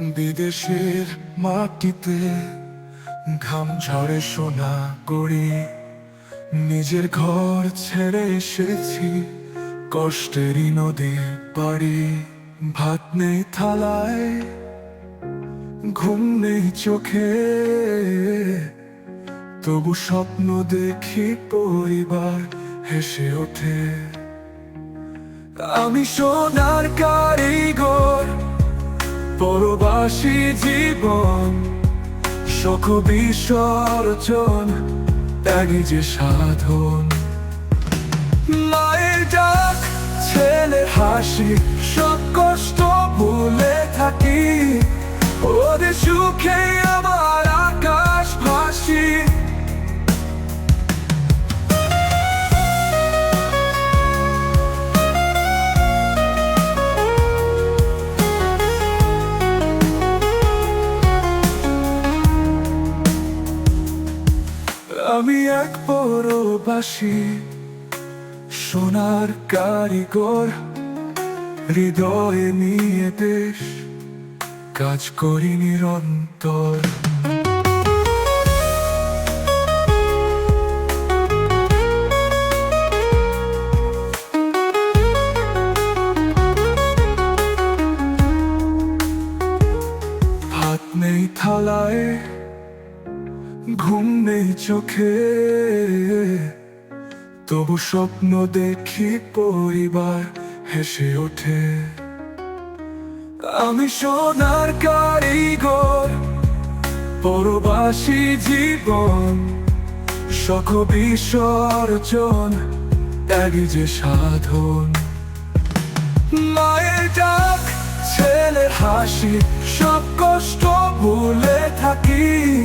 বিদেশের মাটিতে ঘাম ঝরে সোনা করি নিজের ঘর ছেড়ে এসেছি কষ্টেরই নদী পাড়ি। ভাত নেই থালায়, ঘুম নেই চোখে। তবু স্বপ্ন দেখি পরিবার হেসে ওঠে। আমি সোনার কারিগর পরবাসী জীবন, শোক বিসর্জন, ত্যাগী যে সাধন। মায়ের ডাক ছেলে হাসি, সব কষ্ট ভুলে থাকি। ওদের সুখে আমার আকাশ ভাসি। আমি এক পরবাসী সোনার কারিগর হৃদয়ে নিয়ে দেশ কাজ করি নিরন্তর। ভাত নেই থালায় ঘুম নেই চোখে। তবু স্বপ্ন দেখি পরিবার হেসে ওঠে। আমি সোনার কারিগর, পরবাসী জীবন, শখ বিসর্জন, ত্যাগী যে সাধন। মায়ের ডাক, ছেলের হাসি, সব কষ্ট ভুলে থাকি।